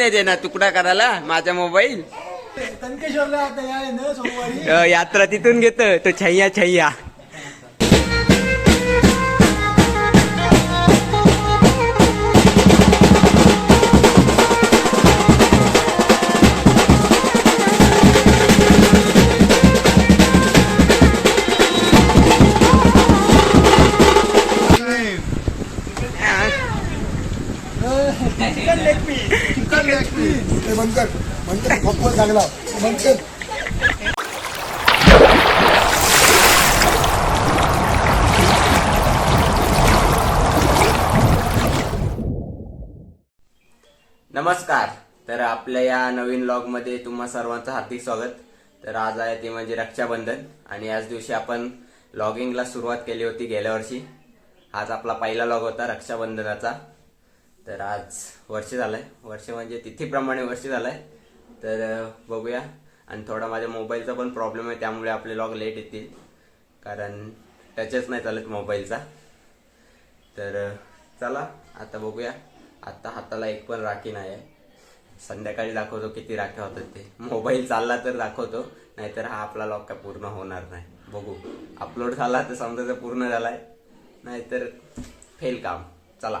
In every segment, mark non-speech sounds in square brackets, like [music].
नाही देणार तुकडा करायला? माझा मोबाईल अ, यात्रा तिथून घेत तो छैया छैया. बंद कर. बंद कर. चांगला बंद कर. नमस्कार. तर आपल्या या नवीन लॉगमध्ये तुम्हा सर्वांचं हार्दिक स्वागत. तर आज आहे ते म्हणजे रक्षाबंधन आणि याच दिवशी आपण लॉगिंगला सुरुवात केली होती गेल्या वर्षी. आज आपला पहिला लॉग होता रक्षाबंधनाचा. तर आज वर्ष झालंय. वर्ष म्हणजे तिथीप्रमाणे वर्ष झालंय. तर बघूया. आणि थोडा माझ्या मोबाईलचा पण प्रॉब्लेम आहे त्यामुळे आपले लॉग लेट येतील. कारण टचच नाही चालत मोबाईलचा. तर चला आता बघूया. आता हाताला एक पण राखी नाही आहे संध्याकाळी दाखवतो किती राख्या होतात ते. मोबाईल चालला तर दाखवतो नाहीतर हा आपला लॉक काय पूर्ण होणार नाही. बघू. अपलोड झाला तर समजायचं पूर्ण झालाय. नाहीतर फेल काम. चला.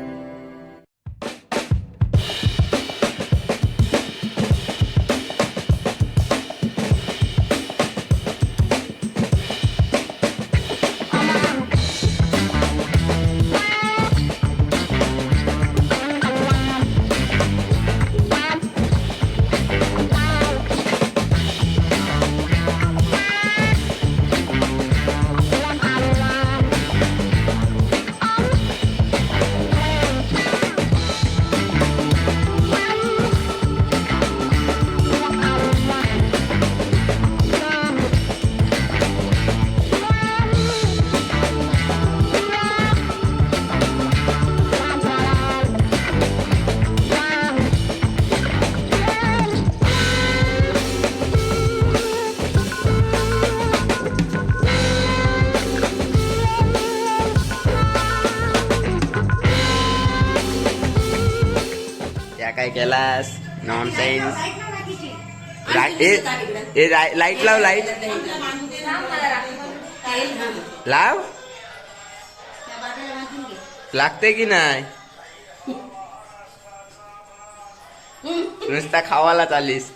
त्या काय केलास? नॉन सेन्स लाइट लाव लाइट लाव. लागते की नाही? नुसता खावाला चालीस.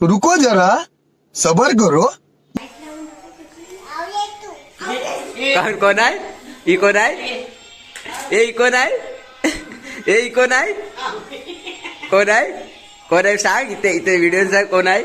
रुको जरा. सबर करो. कोण कोण आहे? ही कोण आहे? ए ही कोण आहे? ए ही कोण आहे कोण आहे कोण आहे सांग इथे इथे व्हिडिओ सांग कोण आहे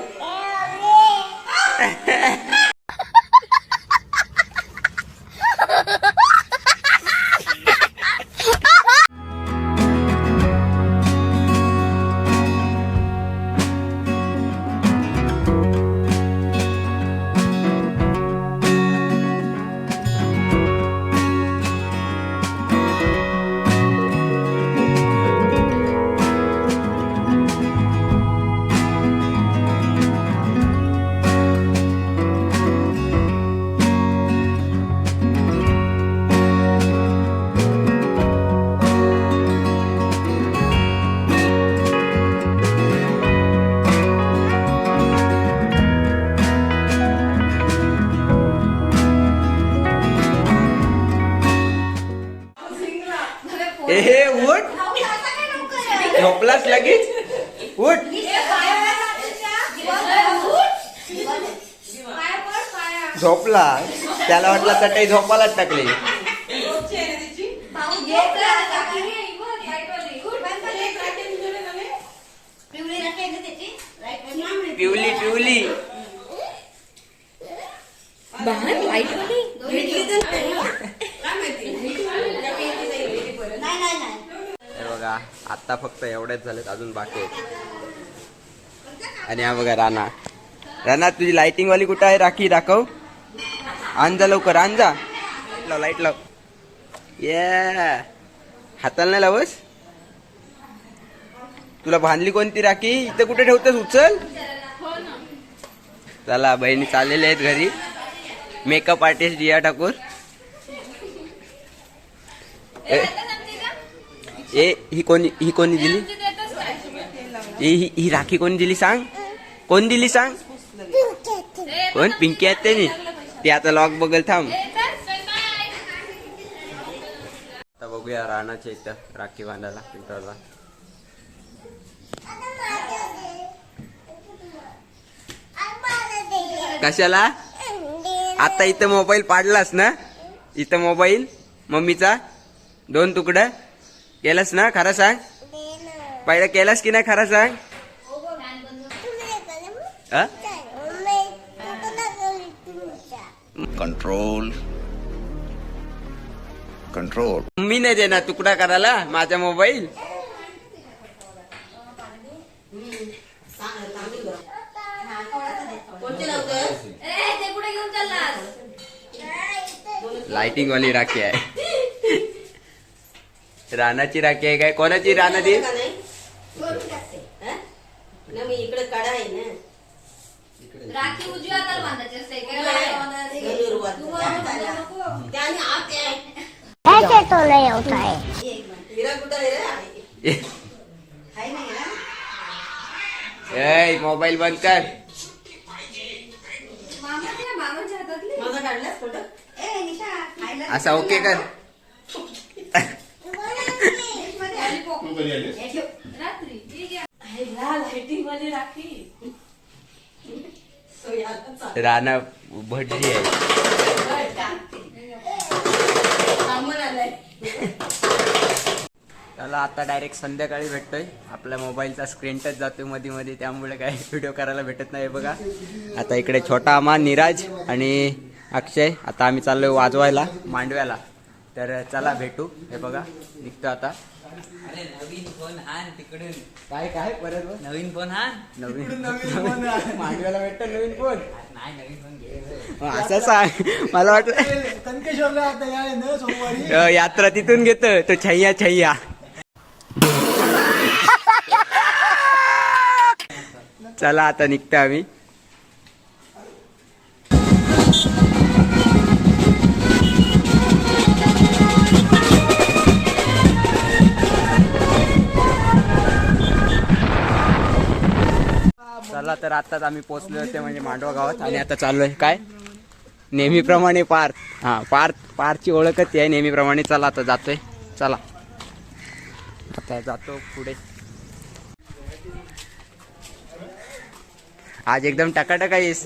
झोपला त्याला वाटलं चटई झोपालाच टाकली. पिवली पिवली. हे बघा आता फक्त एवढेच झालेत अजून बाकी आहेत. आणि हा बघा राणा. राणा तुझी लाइटिंग वाली कुठं आहे? राखी दाखव. आण जा लवकर आण जा लाइट लाव लाइट लाव. ये हाताला नाही लावस? तुला बांधली कोणती राखी? इथं कुठे ठेवतेस? उचल. चला बहिणी चाललेले आहेत घरी. Makeup artist Jiya Thakur. ए- ए ही कोणी ही कोणी दिली? ए, ही ही राखी कोणी दिली सांग? कोण दिली सांग? कोण? पिंकी आहेत ते ती आता लॉक बघल थांब. आता बघूया राणाच्या इथं राखी बांधायला पिंटरला कशाला? आता इथं मोबाईल पाडलास ना? इथं मोबाईल मम्मीचा? दोन तुकडं? केलास ना? खरं सांग? पहिलं केलास की नाही खरं सांग? कंट्रोल कंट्रोल मी नाही देणार तुकडा करायला? माझा मोबाईल लाइटिंग वाली राखी आहे. रानाची राखी आहे काय? कोणाची राणा ती इकडे कडा आहे ना राखी उजव्या हाताला बांधायची असते काय त्याने आत आहे ऐसे तो नहीं होता है हिरा कुठं आहे रे आहे नाही ना ए मोबाईल बंद कर. असा ओके कर. रात्री. ठीक आहे. लाइटिंग वाली राखी. सोयाला राणा भटजी आहे. [laughs] त्याला आता डायरेक्ट संध्याकाळी भेटतोय. आपल्या मोबाईलचा स्क्रीन टच जातोयमध्ये मध्ये त्यामुळे काय व्हिडिओ [laughs] करायला भेटत नाही बघा. आता इकडे छोटा अमा निराज आणि अक्षय. आता आम्ही चाललोय वाजवायला मांडव्याला. तर चला भेटू. हे बघा निघतो आता. अरे नवीन फोन तिकडून. काय काय? परत बघ. नवीन फोन आण. नवीन. मांडव्याला भेटतो नवीन फोन नाही नवीन फोन घे. असं सांग. मला वाटलं कनकेश्वरला आता या ना सोमवारी? अ, यात्रा तिथून घेतो तो छैया छैया. चला आता निघतो आम्ही. चला तर आताच आम्ही पोहोचलो होते म्हणजे मांडवा गावात आणि आता चाललोय काय? नेहमीप्रमाणे पार्थ. हा पार्थ पार्थची ओळखच आहे नेहमीप्रमाणे. चला आता जातोय. चला. आता जातो पुढे. आज एकदम टकाटक आहेस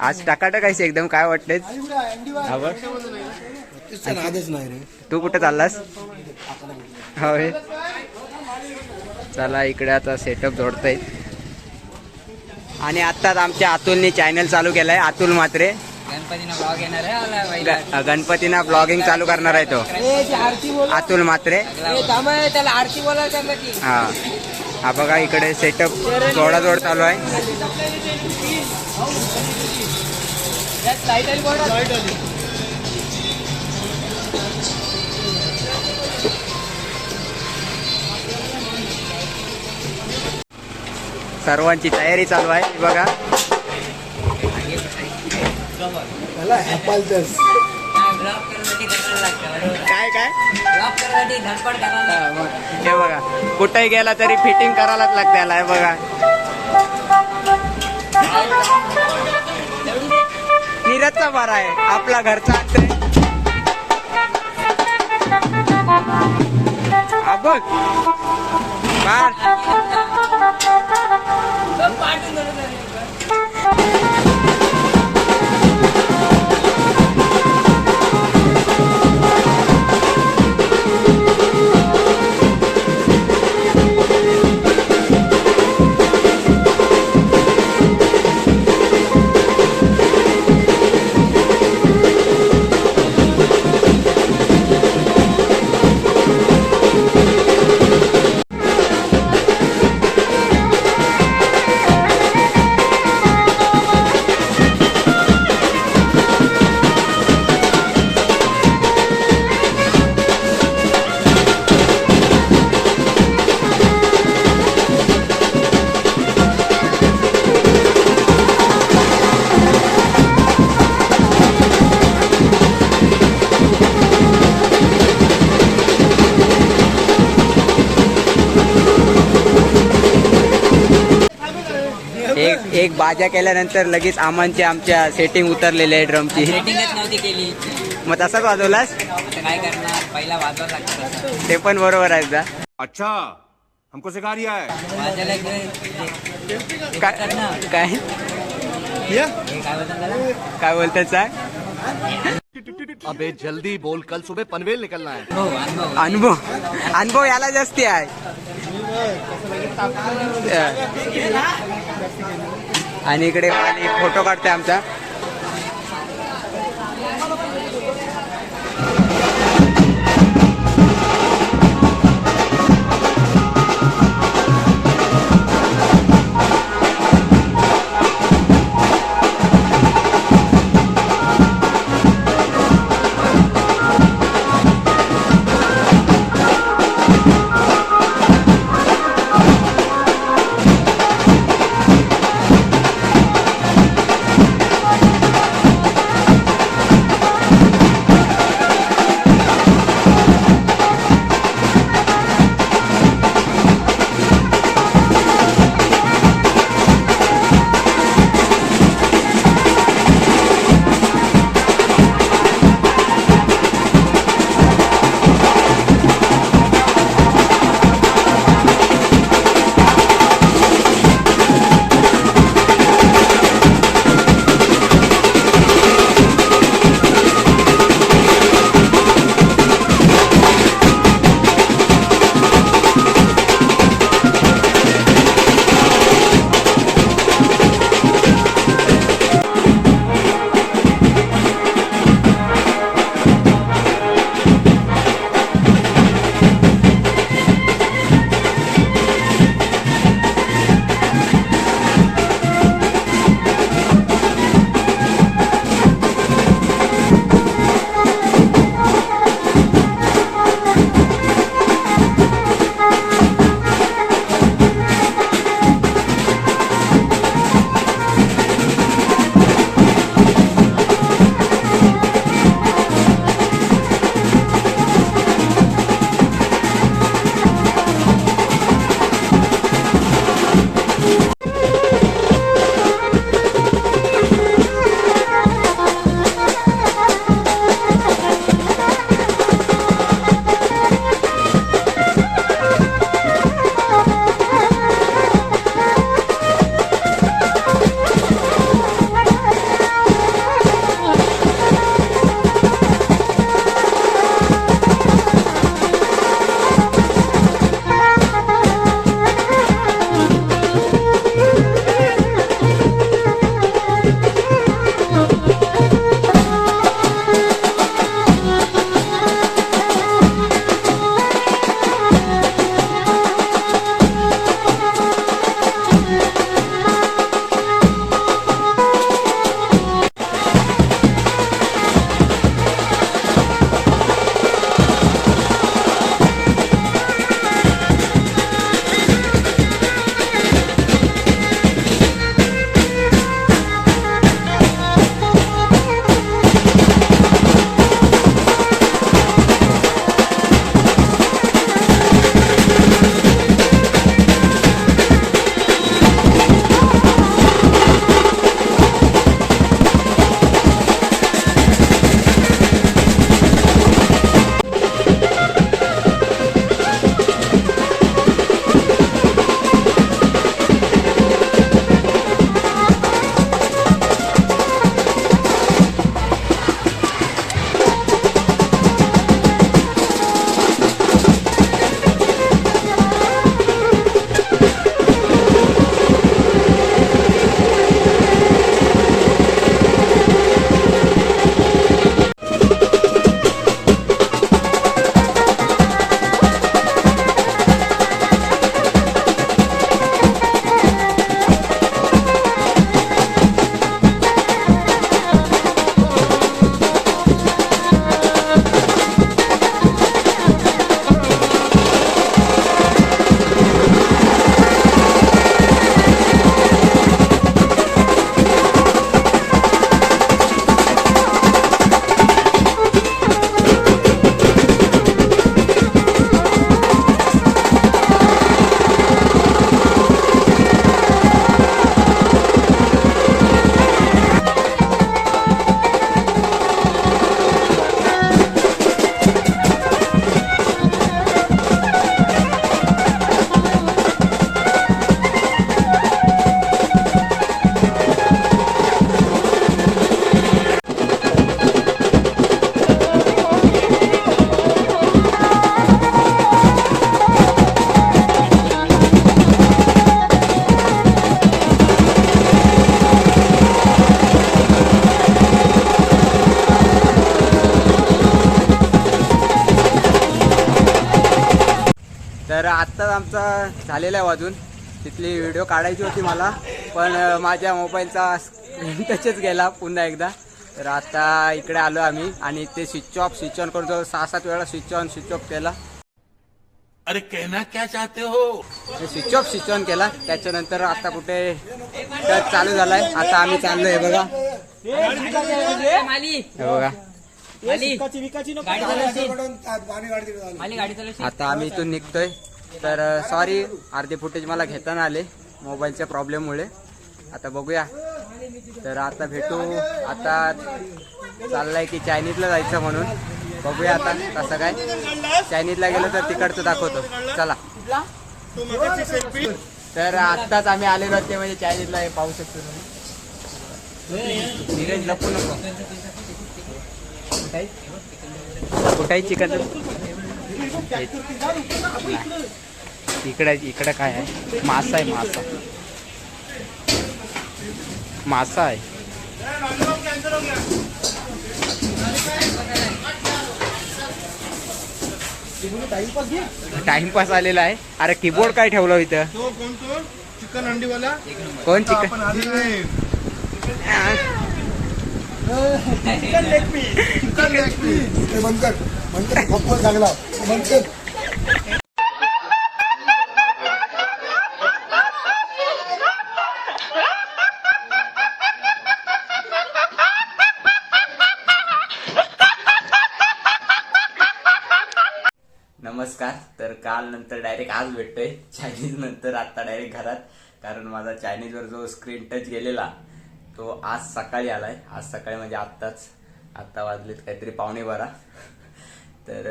आज टकाटक आहेस एकदम काय हा रे. तू कुठे चाललास? होय. चला इकडे आता सेटअप जोडतोय. आणि आत्ताच आमच्या अतुलने चॅनल चालू केलाय अतुल मात्रे गणपतीनं ब्लॉग येणार आहे आला पहिला ग- गणपतीना ब्लॉगिंग चालू करणार आहे तो. अतुल मात्रे हा. हा बघा इकडे सेटअप जोडाजोड चालू आहे. सर्वांची तयारी चालू आहे बघा. काय काय? हे बघा. कुठेही गेला तरी फिटिंग करायलाच लागते याला हे बघा. नीरजचा बरा आहे आपला घरचा बघ. बार बाजा केल्यानंतर लगेच आमांचे आमच्या सेटिंग उतरलेले आहे ड्रमची सेटिंगच नव्हती केली. मग तसाच वाजवलास? काय करणार? पहिला वाजवायला लागतं. ते पण बरोबर आहे जा अच्छा हमको सिखा रिया है. काय. काय? काय? बोलतात सांग अबे जल्दी बोल. कल सुबह पनवेल निकलना है. अनुभव अनुभव. अनुभव. याला जास्ती आहे. आणि इकडे फोटो काढतोय आमचा. आत्ताच आमचा झालेला आहे वाजून तिथली व्हिडिओ काढायची होती मला. पण माझ्या मोबाईलचा स्क्रीन टचच गेला पुन्हा एकदा. तर आता इकडे आलो आम्ही आणि ते स्विच ऑफ स्विच ऑन करून जवळ सहा सात वेळा स्विच ऑन स्विच ऑफ केला. अरे कहना क्या चाहते हो? स्विच ऑफ स्विच ऑन केला. त्याच्यानंतर आता कुठे टच चालू झालाय. आता आम्ही चाललोय बघा. माली. हे बघा. चालवशील. आता आम्ही इथून निघतोय. तर सॉरी अर्धे फुटेज मला घेता आले मोबाईलच्या प्रॉब्लेममुळे आता बघूया. तर आता भेटू. आता चाललाय की चायनीजला जायचं म्हणून. बघूया आता कसं काय. चायनीजला गेलो तर तिकडचं दाखवतो. चला. तर आत्ताच आम्ही आलेलो ते म्हणजे चायनीजला हे पाहू शकतो तुम्ही. धीरज लपू नको. कुठाई चिकन? इकडे इकडे काय आहे? मासा आहे मासा. मासा आहे. टाइमपास आलेला आहे. अरे कीबोर्ड काय ठेवलं इथं? तो कोण तो? चिकन अंडीवाला कोण चिकन? नमस्कार तर काल नंतर डायरेक्ट आज भेटतोय. चायनीज नंतर आता डायरेक्ट घरात. कारण माझा चायनीजवर जो स्क्रीन टच गेलेला तो आज सकाळी आलाय. आज सकाळी म्हणजे आत्ताच. आत्ता वाजलेत काहीतरी पावणे बारा तर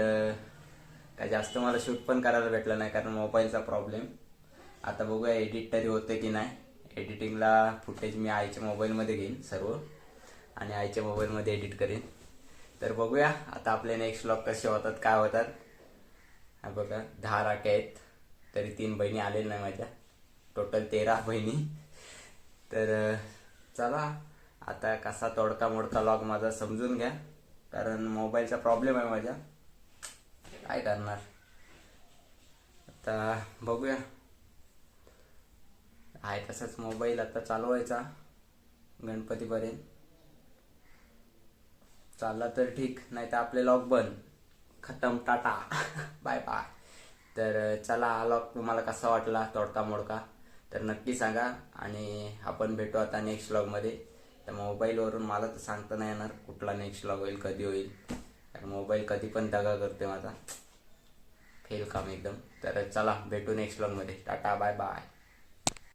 काय जास्त मला शूट पण करायला भेटलं नाही कारण मोबाईलचा प्रॉब्लेम आता बघूया एडिट तरी होते की नाही. एडिटिंगला फुटेज मी आईच्या मोबाईलमध्ये घेईन सर्व आणि आईच्या मोबाईलमध्ये एडिट करेन. तर बघूया आता आपले नेक्स्ट ब्लॉग कसे होतात काय होतात. हा बघा दहा राख्या आहेत. तरी तीन बहिणी आलेल्या नाही माझ्या. टोटल तेरा बहिणी. तर चला. आता कसा तोडका मोडका लॉग माझा समजून घ्या. कारण मोबाईलचा प्रॉब्लेम आहे माझ्या. काय करणार? आता बघूया. आहे तसाच मोबाईल आता चालवायचा गणपतीपर्यंत. चालला तर ठीक नाही तर आपले लॉक बंद. खतम टाटा. [laughs] बाय बाय तर चला हा लॉक तुम्हाला कसा वाटला? तोडका मोडका? तर नक्की सांगा. आणि आपण भेटू आता नेक्स्ट लॉगमध्ये तर मोबाईलवरून मला तर सांगता नाही येणार कुठला नेक्स्ट लॉग होईल कधी होईल. मोबाईल कधी पण दगा करते माझा. फेल काम एकदम. तर चला भेटू नेक्स्टमध्ये. Tata bye bye